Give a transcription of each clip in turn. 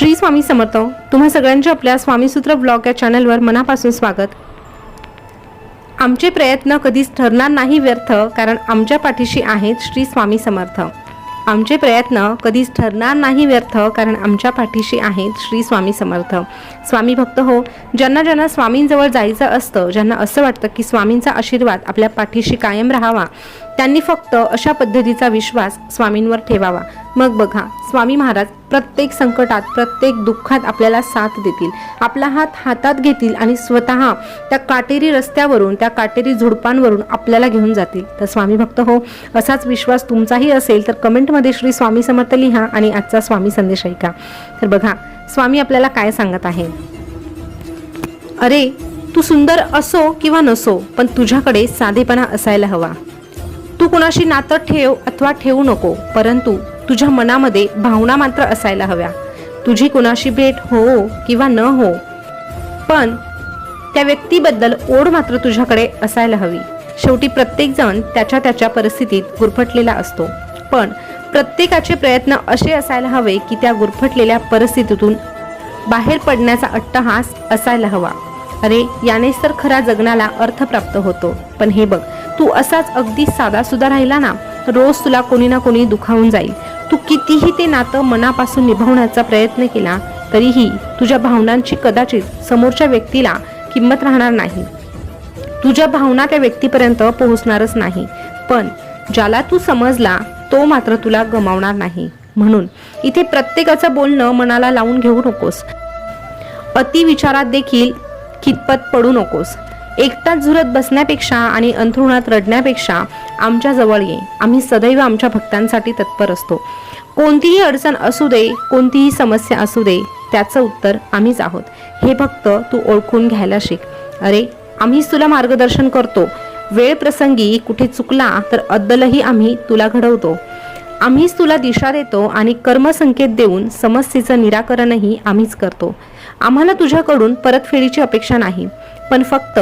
श्री स्वामी समर्थ. तुम्हा सगळ्यांचे आपल्या स्वामीसूत्र ब्लॉग या चॅनलवर मनापासून स्वागत. आमचे प्रयत्न कधीच ठरणार नाही व्यर्थ कारण आमच्या पाठीशी आहेत श्री स्वामी समर्थ. आमचे प्रयत्न कधीच ठरणार नाही व्यर्थ कारण आमच्या पाठीशी आहेत श्री स्वामी समर्थ. स्वामी भक्त हो ज्यांना ज्यांना स्वामींजवळ जायचं असतं ज्यांना असं वाटतं की स्वामींचा आशीर्वाद आपल्या पाठीशी कायम राहावा त्यांनी फक्त अशा पद्धतीचा विश्वास स्वामींवर ठेवावा. मग बघा स्वामी महाराज प्रत्येक संकटात प्रत्येक दुःखात आपल्याला साथ देतील. आपला हात हातात घेतील आणि स्वतः त्या काटेरी रस्त्यावरून त्या काटेरी झुडपांवरून आपल्याला घेऊन जातील. तर स्वामी भक्त हो असाच विश्वास तुमचाही असेल तर कमेंटमध्ये श्री स्वामी समर्थ लिहा आणि आजचा स्वामी संदेश ऐका. तर बघा स्वामी आपल्याला काय सांगत आहे? अरे तू सुंदर असो किंवा नसो पण तुझ्याकडे साधेपणा असायला हवा. तू कुणाशी नातं ठेव अथवा ठेवू नको परंतु तुझ्या मनामध्ये भावना मात्र असायला हव्या. तुझी कुणाशी भेट हो किंवा न हो पण त्या व्यक्तीबद्दल ओढ मात्र तुझ्याकडे असायला हवी. शेवटी प्रत्येकजण त्याच्या त्याच्या परिस्थितीत गुरफटलेला असतो. पण प्रत्येकाचे प्रयत्न असे असायला हवे की त्या गुरफटलेल्या परिस्थितीतून बाहेर पडण्याचा अट्टहास असायला हवा. अरे यानेच तर खरा जगण्याला अर्थ प्राप्त होतो. पण हे बघ तू असाच अगदी साधा सुद्धा राहिला ना रोज तुला कोणी ना कोणी दुखावून जाईल. तू कितीही ते नातं मनापासून निभावण्याचा प्रयत्न केला तरीही तुझ्या भावनांची कदाचित समोरच्या व्यक्तीला किंमत राहणार नाही. तुझ्या भावना त्या व्यक्तीपर्यंत पोहोचणारच नाही पण ज्याला तू समजला तो मात्र तुला गमावणार नाही. म्हणून इथे प्रत्येकाचं बोलणं मनाला लावून घेऊ नकोस. अति विचारात देखील कितपत पडू नकोस. एकटाच झुरत बसण्यापेक्षा आणि अंथरुणात रडण्यापेक्षा आमच्या जवळ ये. आम्ही सदैव आमच्या भक्तांसाठी तत्पर असतो. कोणतीही अडचण असू दे कोणतीही समस्या असू दे त्याचं उत्तर आम्हीच आहोत. हे फक्त तू ओळखून घ्यायला शिक. अरे आम्हीच तुला मार्गदर्शन करतो. वेळ प्रसंगी कुठे चुकला तर अद्दलही आम्ही तुला घडवतो. आम्हीच तुला दिशा देतो आणि कर्मसंकेत देऊन समस्येचं निराकरणही आम्हीच करतो. आम्हाला तुझ्याकडून परतफेडीची अपेक्षा नाही. पण फक्त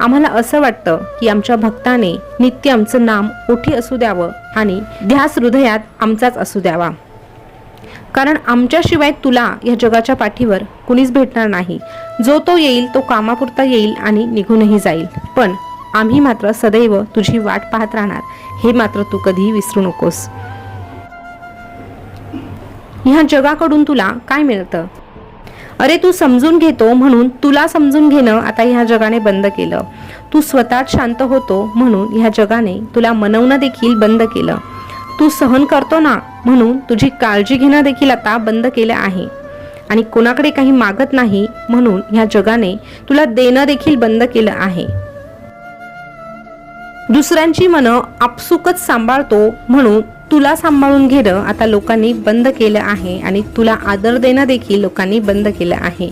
आम्हाला असं वाटतं की आमच्या भक्ताने नित्य आमचं नाम ओठी असू द्यावं आणि ध्यास हृदयात आमचाच असू द्यावा. कारण आमच्याशिवाय तुला या जगाच्या पाठीवर कुणीच भेटणार नाही. जो तो येईल तो कामापुरता येईल आणि निघूनही जाईल. पण आम्ही मात्र सदैव तुझी वाट पाहत राहणार. हे मात्र तू कधीही विसरू नकोस. ह्या जगाकडून तुला काय मिळतं? अरे तू समजून घेतो म्हणून तुला समजून घेणं आता ह्या जगाने बंद केलं. तू स्वतःच शांत होतो म्हणून ह्या जगाने तुला मनवणं देखील बंद केलं. तू सहन करतो ना म्हणून तुझी काळजी घेणं देखील आता बंद केलं आहे. आणि कोणाकडे काही मागत नाही म्हणून ह्या जगाने तुला देणं देखील बंद केलं आहे. दुसऱ्यांची मनं आपसुकच सांभाळतो म्हणून तुला सांभाळून घेणं आता लोकांनी बंद केलं आहे आणि तुला आदर देणं देखील लोकांनी बंद केलं आहे.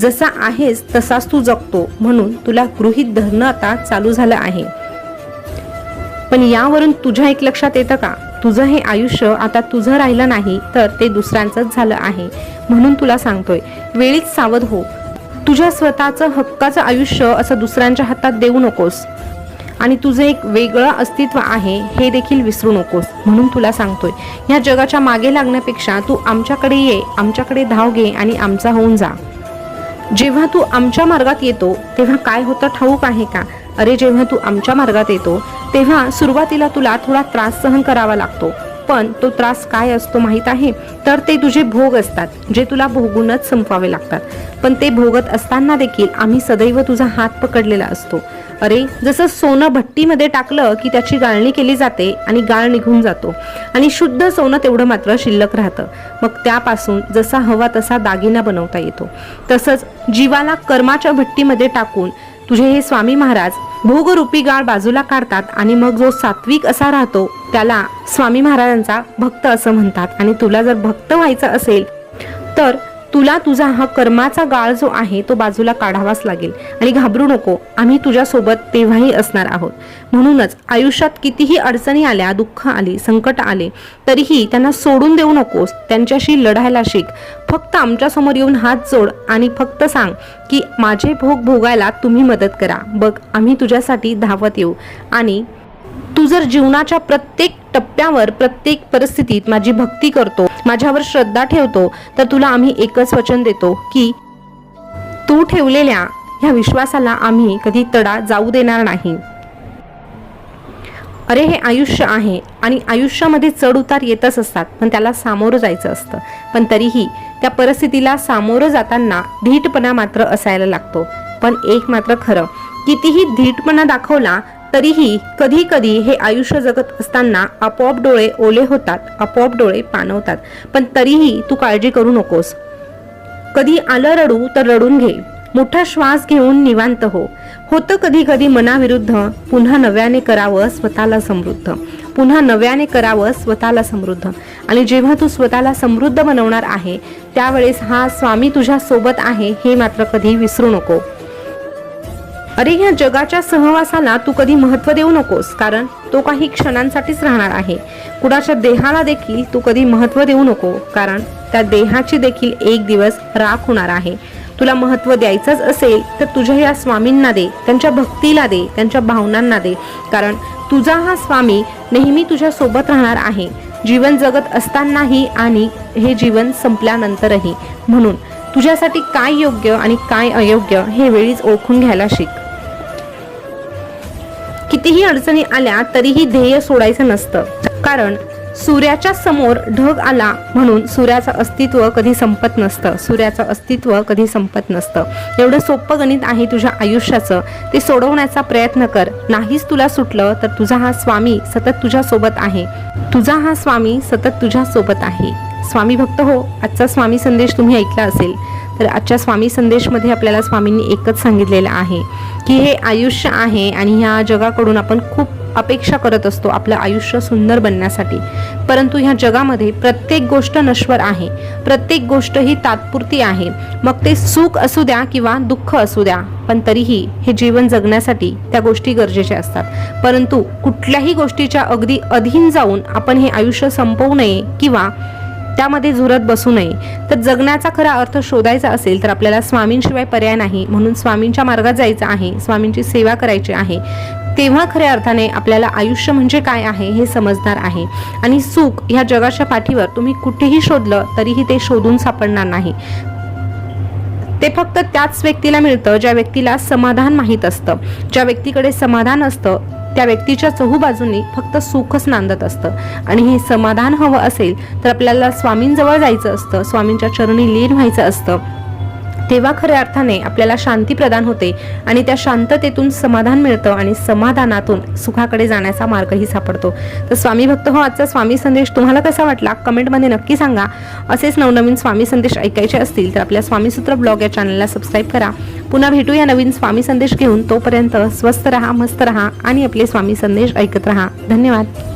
जसा आहेस तसाच तू जगतो म्हणून तुला गृहीत धरणं आता चालू झालं आहे. पण यावरून तुझ्या एक लक्षात येतं का? तुझं हे आयुष्य आता तुझं राहिलं नाही तर ते दुसऱ्यांचंच झालं आहे म्हणून तुला सांगतोय. वेळीच सावध हो. तुझ्या स्वतःचं हक्काचं आयुष्य असं दुसऱ्यांच्या हातात देऊ नकोस. आणि तुझं एक वेगळं अस्तित्व आहे हे देखील विसरू नकोस म्हणून तुला सांगतोय. ह्या जगाच्या मागे लागण्यापेक्षा तू आमच्याकडे ये आमच्याकडे धाव घे आणि आमचा होऊन जा. जेव्हा तू आमच्या मार्गात येतो तेव्हा काय होतं ठाऊक आहे का? अरे जेव्हा तू आमच्या मार्गात येतो तेव्हा सुरुवातीला तुला थोडा त्रास सहन करावा लागतो. पण तो त्रास काय असतो माहीत आहे? तर ते तुझे भोग असतात जे तुला भोगूनच संपवावे लागतात. पण ते भोगत असताना देखील आम्ही सदैव तुझा हात पकडलेला असतो. अरे जसं सोनं भट्टीमध्ये टाकलं की त्याची गाळणी केली जाते आणि गाळ निघून जातो. आणि शुद्ध सोनं तेवढं मात्र शिल्लक राहतं. मग त्यापासून जसा हवा तसा दागिना बनवता येतो. तसंच जीवाला कर्माच्या भट्टीमध्ये टाकून तुझे हे स्वामी महाराज भोगरूपी गाळ बाजूला काढतात आणि मग जो सात्विक असा राहतो त्याला स्वामी महाराजांचा भक्त असं म्हणतात. आणि तुला जर भक्त व्हायचं असेल तर तुला तुझा हा कर्माचा गाळ जो आहे तो बाजूला काढावाच लागेल. आणि घाबरू नको आम्ही तुझ्यासोबत तेव्हाही असणार आहोत. म्हणूनच आयुष्यात कितीही अडचणी आल्या दुःख आली संकट आले तरीही त्यांना सोडून देऊ नकोस त्यांच्याशी लढायला शिक. फक्त आमच्यासमोर येऊन हात जोड आणि फक्त सांग की माझे भोग भोगायला तुम्ही मदत करा. बघ आम्ही तुझ्यासाठी धावत येऊ. आणि तू जर जीवनाच्या प्रत्येक टप्प्यावर प्रत्येक परिस्थितीत माझी भक्ती करतो माझ्यावर श्रद्धा ठेवतो तर तुला आम्ही एकच वचन देतो की तू ठेवलेल्या ह्या विश्वासाला आम्ही कधी तडा जाऊ देणार नाही. अरे हे आयुष्य आहे आणि आयुष्यामध्ये चढ उतार येतच असतात पण त्याला सामोरं जायचं असतं. पण तरीही त्या परिस्थितीला सामोरं जाताना धीटपणा मात्र असायला लागतो. पण एक मात्र खरं कितीही धीटपणा दाखवला तरीही कधी कधी हे आयुष्य जगत असताना आपोआप डोळे ओले होतात आपोआप डोळे पाणवतात. पण तरीही तू काळजी करू नकोस. कधी आलं रडू तर रडून घे. मोठा श्वास घेऊन निवांत हो. होतं कधी कधी मनाविरुद्ध पुन्हा नव्याने करावं स्वतःला समृद्ध. पुन्हा नव्याने करावं स्वतःला समृद्ध. आणि जेव्हा तू स्वतःला समृद्ध बनवणार आहे त्यावेळेस हा स्वामी तुझ्या सोबत आहे हे मात्र कधी विसरू नको. अरे ह्या जगाच्या सहवासाला तू कधी महत्त्व देऊ नकोस कारण तो काही क्षणांसाठीच राहणार आहे. कुणाच्या देहाला देखील तू कधी महत्त्व देऊ नको कारण त्या देहाची देखील एक दिवस राख होणार आहे. तुला महत्त्व द्यायचंच असेल तर तुझ्या या स्वामींना दे त्यांच्या भक्तीला दे त्यांच्या भावनांना दे कारण तुझा हा स्वामी नेहमी तुझ्या सोबत राहणार आहे. जीवन जगत असतानाही आणि हे जीवन संपल्यानंतरही. म्हणून तुझ्यासाठी काय योग्य आणि काय अयोग्य हे वेळीच ओळखून घ्यायला शिक. कितीही अडचणी आल्या तरीही ध्येय सोडायचं नसतं. कारण सूर्याच्या समोर ढग आला म्हणून सूर्याचं अस्तित्व कधी संपत नसतं. सूर्याचं अस्तित्व कधी संपत नसतं. एवढं सोपं गणित आहे तुझ्या आयुष्याचं. ते सोडवण्याचा प्रयत्न कर. नाहीच तुला सुटलं तर तुझा हा स्वामी सतत तुझ्या सोबत आहे. तुझा हा स्वामी सतत तुझ्या सोबत आहे. स्वामी भक्त हो आजचा स्वामी संदेश तुम्ही ऐकला असेल. तर आजच्या स्वामी संदेशमध्ये आपल्याला स्वामींनी एकच सांगितलेलं आहे की हे आयुष्य आहे आणि ह्या जगाकडून आपण खूप अपेक्षा करत असतो आपलं आयुष्य सुंदर बनण्यासाठी. परंतु ह्या जगामध्ये प्रत्येक गोष्ट नश्वर आहे प्रत्येक गोष्ट ही तात्पुरती आहे. मग ते सुख असू द्या किंवा दुःख असू द्या पण तरीही हे जीवन जगण्यासाठी त्या गोष्टी गरजेच्या असतात. परंतु कुठल्याही गोष्टीच्या अगदी अधीन जाऊन आपण हे आयुष्य संपवू नये किंवा त्यामध्ये झुरत बसू नये. तर जगण्याचा खरा अर्थ शोधायचा असेल तर आपल्याला स्वामींशिवाय पर्याय नाही. म्हणून स्वामींच्या मार्गात जायचं आहे. स्वामींची सेवा करायची आहे. तेव्हा खऱ्या अर्थाने आपल्याला आयुष्य म्हणजे काय आहे हे समजणार आहे. आणि सुख ह्या जगाच्या पाठीवर तुम्ही कुठेही शोधलं तरीही ते शोधून सापडणार नाही. ते फक्त त्याच व्यक्तीला मिळतं ज्या व्यक्तीला समाधान माहीत असतं. ज्या व्यक्तीकडे समाधान असतं त्या व्यक्तीच्या चहूबाजूंनी फक्त सुखच नांदत असतं. आणि हे समाधान हवं असेल तर आपल्याला स्वामींजवळ जायचं असतं. स्वामींच्या चरणी लीन व्हायचं असतं. तेव्हा खऱ्या अर्थाने आपल्याला शांती प्रदान होते आणि त्या शांततेतून समाधान मिळतं आणि समाधानातून सुखाकडे जाण्याचा मार्गही सापडतो. तर स्वामी भक्त हो आजचा स्वामी संदेश तुम्हाला कसा वाटला? कमेंटमध्ये नक्की सांगा. असेच नवनवीन स्वामी संदेश ऐकायचे असतील तर आपल्या स्वामीसूत्र ब्लॉग या चॅनलला सबस्क्राईब करा. पुन्हा भेटूया नवीन स्वामी संदेश घेऊन. तोपर्यंत स्वस्त रहा मस्त रहा आणि आपले स्वामी संदेश ऐकत रहा. धन्यवाद.